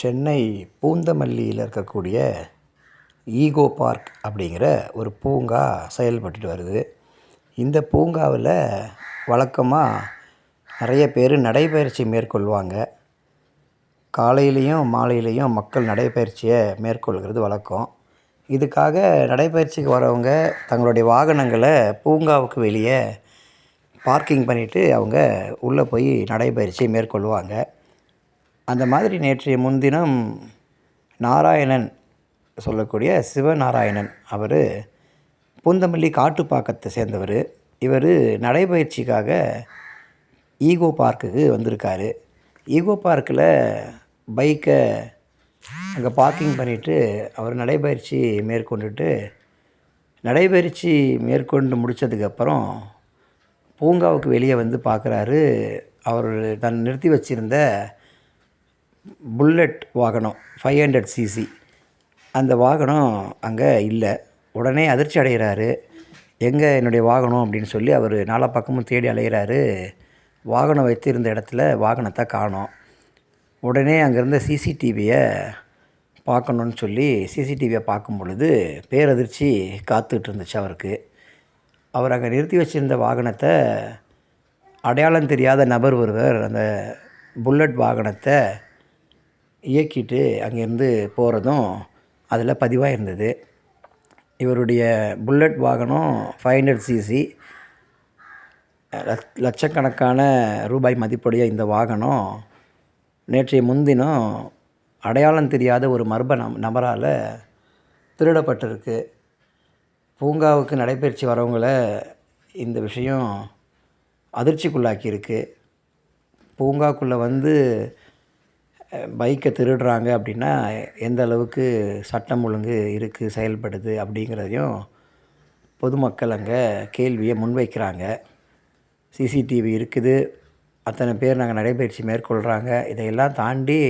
சென்னை பூந்தமல்லியில் இருக்கக்கூடிய ego park அப்படிங்கிற ஒரு பூங்கா செயல்பட்டுட்டு வருது. இந்த பூங்காவில் வழக்கமாக நிறைய பேர் நடைப்பயிற்சி மேற்கொள்வாங்க. காலையிலையும் மாலையிலையும் மக்கள் நடைப்பயிற்சியை மேற்கொள்கிறது வழக்கம். இதுக்காக நடைப்பயிற்சிக்கு வரவங்க தங்களுடைய வாகனங்களை பூங்காவுக்கு வெளியே பார்க்கிங் பண்ணிவிட்டு அவங்க உள்ளே போய் நடைப்பயிற்சி மேற்கொள்வாங்க. அந்த மாதிரி நேற்றைய முன்தினம் நாராயணன் சொல்லக்கூடிய சிவநாராயணன் அவர் பூந்தமல்லி காட்டுப்பாக்கத்தை சேர்ந்தவர். இவர் நடைபயிற்சிக்காக ஈகோ பார்க்குக்கு வந்திருக்காரு. ஈகோ பார்க்கில் பைக்கை அங்கே பார்க்கிங் பண்ணிவிட்டு அவர் நடைப்பயிற்சி மேற்கொண்டுட்டு நடைபயிற்சி மேற்கொண்டு முடித்ததுக்கப்புறம் பூங்காவுக்கு வெளியே வந்து பார்க்குறாரு. அவர் தன் நிறுத்தி வச்சுருந்த புல்லட் வாகனம் ஃபைவ் ஹண்ட்ரட் சிசி அந்த வாகனம் அங்கே இல்லை. உடனே அதிர்ச்சி அடைகிறாரு. எங்கே என்னுடைய வாகனம் அப்படின்னு சொல்லி அவர் நாலா பக்கமும் தேடி அலைகிறாரு வாகனம் வைத்திருந்த இடத்துல வாகனத்தை காணோம். உடனே அங்கேருந்த சிசிடிவியை பார்க்கணுன்னு சொல்லி சிசிடிவியை பார்க்கும் பொழுது பேரதிர்ச்சி காத்துட்டு இருந்துச்சு அவருக்கு. அவர் அங்கே நிறுத்தி வச்சுருந்த வாகனத்தை அடையாளம் தெரியாத நபர் ஒருவர் அந்த புல்லட் வாகனத்தை இயக்கிட்டு அங்கேருந்து போகிறதும் அதில் பதிவாக இருந்தது இவருடைய புல்லட் வாகனம் ஃபைவ் ஹண்ட்ரட் சிசி லட்சக்கணக்கான ரூபாய் மதிப்புடைய இந்த வாகனம் நேற்றைய முன்தினம் அடையாளம் தெரியாத ஒரு மர்ம நம் நபரால் திருடப்பட்டிருக்கு. பூங்காவுக்கு நடைபயிற்சி வரவங்களை இந்த விஷயம் அதிர்ச்சிக்குள்ளாக்கியிருக்கு. பூங்காக்குள்ளே வந்து பைக்கை திருடுறாங்க அப்படின்னா எந்த அளவுக்கு சட்டம் ஒழுங்கு இருக்குது செயல்படுது அப்படிங்கிறதையும் பொதுமக்கள் அங்கே கேள்வியை முன்வைக்கிறாங்க. சிசிடிவி இருக்குது. அத்தனை பேர் நாங்கள் நடைபயிற்சி மேற்கொள்கிறாங்க இதையெல்லாம் தாண்டி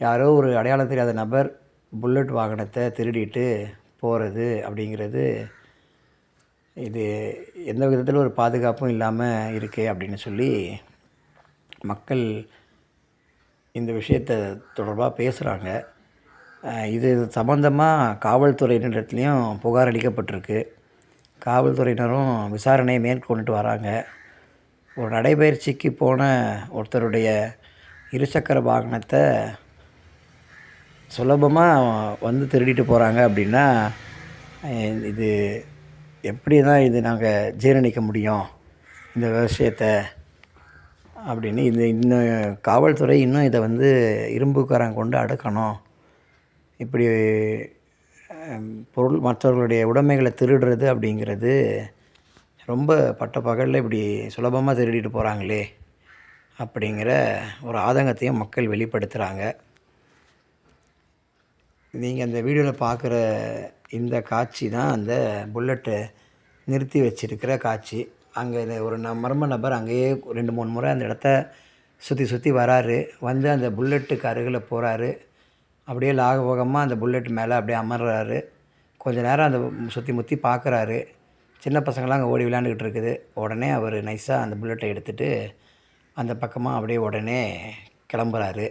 யாரோ ஒரு அடையாளம் தெரியாத நபர் புல்லட் வாகனத்தை திருடிட்டு போகிறது அப்படிங்கிறது இது எந்த விதத்தில் ஒரு பாதுகாப்பும் இல்லாமல் இருக்கே அப்படின்னு சொல்லி மக்கள் இந்த விஷயத்தை தொடர்பாக பேசுகிறாங்க இது சம்மந்தமாக காவல்துறையினரிடத்துலையும் புகார் அளிக்கப்பட்டிருக்கு. காவல்துறையினரும் விசாரணையை மேற்கொண்டுட்டு வராங்க. ஒரு நடைபயிற்சிக்கு போன ஒருத்தருடைய இருசக்கர வாகனத்தை சுலபமாக வந்து திருடிட்டு போகிறாங்க அப்படின்னா இது எப்படி தான் இது நாங்கள் ஜீரணிக்க முடியும்? இந்த விஷயத்தை அப்படின்னு இந்த இன்னும் காவல்துறை இன்னும் இதை வந்து இரும்புக்காரன் கொண்டு அடக்கணும். இப்படி பொருள் மற்றவர்களுடைய உடைமைகளை திருடுறது அப்படிங்கிறது ரொம்ப பட்ட பகலில் இப்படி சுலபமாக திருடிட்டு போகிறாங்களே அப்படிங்கிற ஒரு ஆதங்கத்தையும் மக்கள் வெளிப்படுத்துகிறாங்க நீங்கள் அந்த வீடியோவில் பார்க்குற இந்த காட்சி தான் அந்த புல்லட்டை நிறுத்தி வச்சிருக்கிற காட்சி. அங்கே ஒரு ந மர்ம நபர் அங்கேயே ரெண்டு மூணு முறை அந்த இடத்த சுற்றி சுற்றி வராரு. வந்து அந்த புல்லெட்டுக்கு அருகில் போகிறாரு அப்படியே லாகபோகமாக அந்த புல்லெட் மேலே அப்படியே அமர்றாரு. கொஞ்ச நேரம் அந்த சுற்றி முற்றி பார்க்குறாரு சின்ன பசங்களாம் அங்கே ஓடி விளையாண்டுக்கிட்டு இருக்குது. உடனே அவர் நைஸாக அந்த புல்லெட்டை எடுத்துகிட்டு அந்த பக்கமாக அப்படியே உடனே கிளம்புறாரு.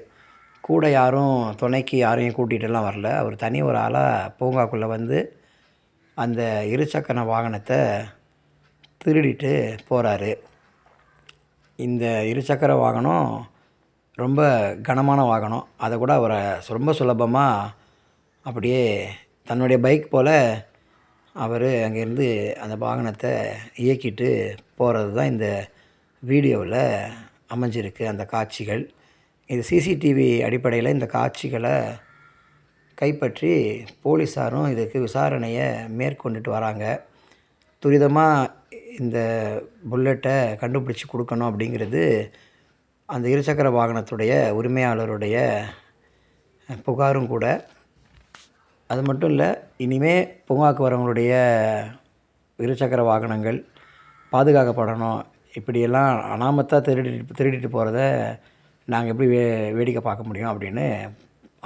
கூட யாரும் துணைக்கு யாரையும் கூட்டிகிட்டுலாம் வரல. அவர் தனி ஒரு ஆளாக பூங்காக்குள்ளே வந்து அந்த இருசக்கர வாகனத்தை திருடிட்டு போகிறாரு இந்த இருசக்கர வாகனம் ரொம்ப கனமான வாகனம். அதை கூட அவரை ரொம்ப சுலபமாக அப்படியே தன்னுடைய பைக் போல் அவர் அங்கேருந்து அந்த வாகனத்தை இயக்கிட்டு போகிறது தான் இந்த வீடியோவில் அமைஞ்சிருக்கு அந்த காட்சிகள். இது சிசிடிவி அடிப்படையில் இந்த காட்சிகளை கைப்பற்றி போலீஸாரும் இதுக்கு விசாரணையை மேற்கொண்டுட்டு வராங்க. துரிதமாக இந்த புல்லட்டை கண்டுபிடிச்சி கொடுக்கணும் அப்படிங்கிறது அந்த இருசக்கர வாகனத்துடைய உரிமையாளருடைய புகாரும் கூட. அது மட்டும் இல்லை இனிமேல் பூங்காக்கு வரவங்களுடைய இருசக்கர வாகனங்கள் பாதுகாக்கப்படணும். இப்படியெல்லாம் அனாமத்தாக திருடி திருடிட்டு போகிறத நாங்கள் எப்படி வே வேடிக்கை பார்க்க முடியும் அப்படின்னு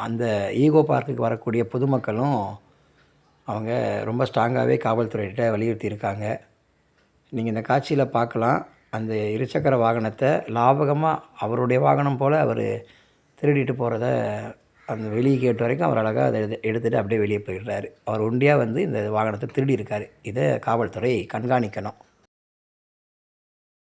அந்த ஈகோ பார்க்குக்கு வரக்கூடிய பொதுமக்களும் அவங்க ரொம்ப ஸ்ட்ராங்காகவே காவல்துறையிட்ட வலியுறுத்தியிருக்காங்க நீங்கள் இந்த காட்சியில் பார்க்கலாம். அந்த இருசக்கர வாகனத்தை லாபகமாக அவருடைய வாகனம் போல் அவர் திருடிட்டு போகிறத அந்த வெளியே கேட் வரைக்கும் அவர் அழகாக அதை எடுத்துகிட்டு அப்படியே வெளியே போயிடுறாரு. அவர் ஒண்டியாக வந்து இந்த வாகனத்தை திருடி இருக்கார். இதை காவல்துறை கண்காணிக்கணும்.